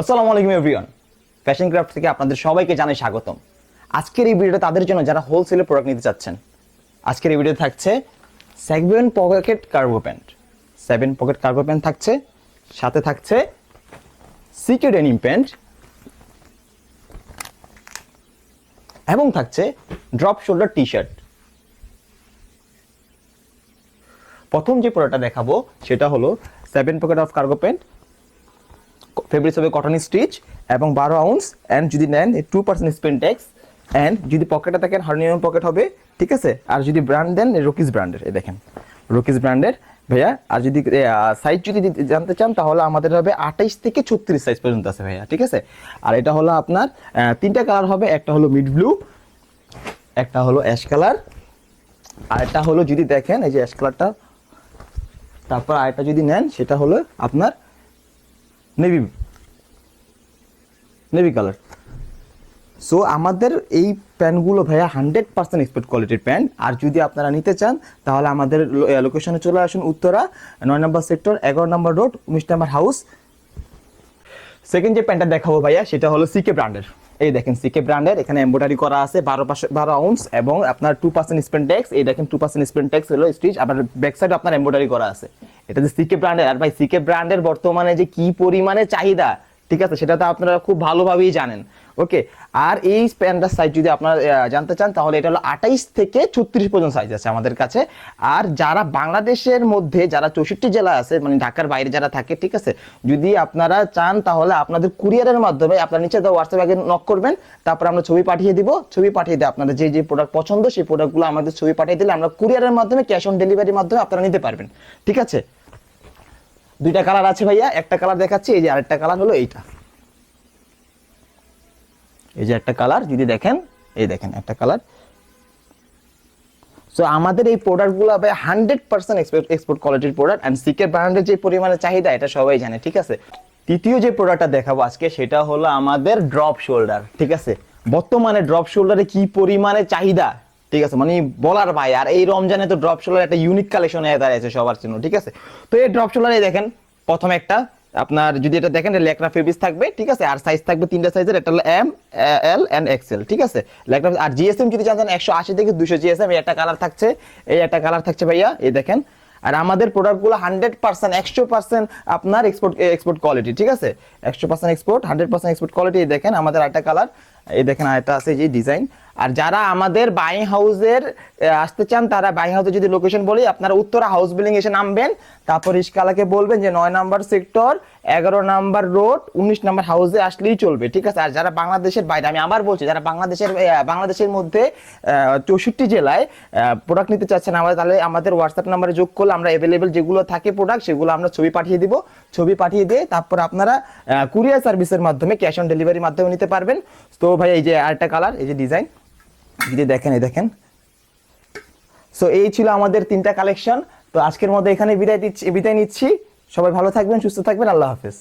আসসালামু আলাইকুম everyone fashion craft থেকে আপনাদের সবাইকে জানাই স্বাগতম। আজকের এই ভিডিওটা তাদের জন্য যারা হোলসেলে প্রোডাক্ট নিতে চাচ্ছেন, আজকের এই ভিডিও থাকছে seven pocket cargo pant seven pocket cargo pant থাকছে, সাথে থাকছে সিকে ডেনিম প্যান্ট এবং থাকছে ড্রপ শোল্ডার টি শার্ট প্রথম যে প্রোডাক্টটা দেখাবো, সেটা হলো seven pocket of cargo pant fabrics হবে কটন স্টিচ এবং বারো আউন্স অ্যান্ড যদি নেন two percent spandex and যদি পকেটে থাকেন হার্নিয়াম পকেট হবে, ঠিক আছে? আর যদি ব্র্যান্ড দেন রকিস ব্র্যান্ডের এই দেখেন। রকিস ব্র্যান্ডের ভাইয়া, আর যদি সাইজ যদি জানতে চান, তাহলে আমাদের হবে আঠাইশ থেকে ছত্রিশ সাইজ পর্যন্ত আছে, ভাইয়া, ঠিক আছে? আর এটা হলো আপনার তিনটা কালার হবে, একটা হলো মিড ব্লু একটা হলো অ্যাশ কালার আর একটা হলো যদি দেখেন, এই যে অ্যাশ কালারটা তারপর আরেকটা যদি নেন, সেটা হলো আপনার নেভি নেভি কালার সো আমাদের এই প্যান্টগুলো ভাইয়া হান্ড্রেড পার্সেন্ট এক্সপোর্ট কোয়ালিটির প্যান্ট আর যদি আপনারা নিতে চান, তাহলে আমাদের লোকেশনে চলে আসুন উত্তরা, নয় নম্বর সেক্টর এগারো নম্বর রোড উনিশ নম্বর হাউস সেকেন্ড যে প্যান্টটা দেখাবো ভাইয়া, সেটা হলো সিকে ব্র্যান্ডের এই দেখেন সিকে ব্র্যান্ডের এখানে এমব্রয়ডারি করা আছে বারো পাশে বারো আউন্স এবং আপনার টু পার্সেন্ট স্পেন্টেক্স এই দেখেন টু পার্সেন্ট স্পেন্টেক্স হলো স্টিচ আবার ব্যাক সাইড আপনার এমব্রয়ডারি করা আছে। এটা যে সিকে ব্র্যান্ডের আর ভাই সিকে ব্র্যান্ডের বর্তমানে যে কি পরিমাণে চাহিদা, ঠিক আছে, সেটা তো আপনারা খুব ভালোভাবেই জানেন। ওকে আর এই প্যান্টটার সাইজ যদি আপনারা জানতে চান, তাহলে এটা হলো আঠাইশ থেকে ছত্রিশ পর্যন্ত সাইজ আছে আমাদের কাছে। আর যারা বাংলাদেশের মধ্যে, যারা চৌষট্টি জেলা আছে মানে ঢাকার বাইরে যারা থাকে, ঠিক আছে, যদি আপনারা চান, তাহলে আপনাদের কুরিয়ারের মাধ্যমে আপনারা নিচে দেওয়া হোয়াটসঅ্যাপ আগে নক করবেন, তারপর আমরা ছবি পাঠিয়ে দিব। ছবি পাঠিয়ে দিয়ে আপনাদের যে যে প্রোডাক্ট পছন্দ, সেই প্রোডাক্টগুলো আমাদের ছবি পাঠিয়ে দিলে আমরা কুরিয়ারের মাধ্যমে ক্যাশ অন ডেলিভারির মাধ্যমে আপনারা নিতে পারবেন। ঠিক আছে? দুইটা কালার আছে ভাইয়া, একটা কালার দেখাচ্ছি, এই যে আরেকটা কালার হলো এইটা। এই যে একটা কালার, যদি দেখেন, এই দেখেন একটা কালার। সো আমাদের এই প্রোডাক্টগুলো হবে হান্ড্রেড পার্সেন্ট এক্সপোর্ট কোয়ালিটির প্রোডাক্ট অ্যান্ড সিকের ব্র্যান্ডের যে পরিমাণে চাহিদা, এটা সবাই জানে, ঠিক আছে? তৃতীয় যে প্রোডাক্টটা দেখাবো আজকে, সেটা হলো আমাদের ড্রপ শোল্ডার ঠিক আছে? বর্তমানে ড্রপ শোল্ডারে কি পরিমাণে চাহিদা? ঠিক আছে? মানে বলার ভাই, আর এই রমজানে তো ড্রপ শোল্ডার একটা ইউনিক কালেকশন দাঁড়িয়েছে সবার জন্য, ঠিক আছে? তো এই ড্রপ শোল্ডারে দেখেন, প্রথম একটা, আপনার যদি এটা দেখেন লেকরা ফেব্রিক্স থাকবে, ঠিক আছে? আর সাইজ থাকবে তিনটা সাইজের একটা এম এল এন্ড এক্সেল ঠিক আছে? লেকরা আর জিএসএম যদি জানেন একশো আশি থেকে দুশো জিএসএম এই একটা কালার থাকছে, এই একটা কালার থাকছে ভাইয়া, এই দেখেন। আর আমাদের প্রোডাক্টগুলো হান্ড্রেড পার্সেন্ট একশো পার্সেন্ট আপনার এক্সপোর্ট এক্সপোর্ট কোয়ালিটি ঠিক আছে? একশো percent export hundred percent export quality দেখেন, আমাদের একটা কালার এই দেখেন আরেকটা আছে যে ডিজাইন আর যারা আমাদের বাইং হাউসের আসতে চান, তারা বাইং হাউসের যদি লোকেশন বলি, আপনারা উত্তরা হাউস বিল্ডিং এসে নামবেন। তারপর রিস্কালাকে বলবেন যে নয় নাম্বার সেক্টর এগারো নাম্বার রোড উনিশ নাম্বার হাউসে আসলেই চলবে, ঠিক আছে? আর যারা বাংলাদেশের বাইরে, আমি আবার বলছি, যারা বাংলাদেশের বাংলাদেশের মধ্যে চৌষট্টি জেলায় প্রোডাক্ট নিতে চাচ্ছেন আমাদের তাহলে আমাদের হোয়াটসঅ্যাপ নাম্বারে যোগ করলে আমরা অ্যাভেলেবেল যেগুলো থাকে প্রোডাক্ট সেগুলো আমরা ছবি পাঠিয়ে দিব। ছবি পাঠিয়ে দিয়ে তারপর আপনারা কুরিয়ার সার্ভিসের মাধ্যমে ক্যাশ অন ডেলিভারির মাধ্যমে নিতে পারবেন। তো ভাই, এই যে আরেকটা কালার এই যে ডিজাইন যদি দেখেন, এই দেখেন। সো এই ছিল আমাদের তিনটা কালেকশন তো আজকের মধ্যে এখানে বিদায় দিচ্ছি, বিদায় নিচ্ছি। সবাই ভালো থাকবেন, সুস্থ থাকবেন। আল্লাহ হাফেজ।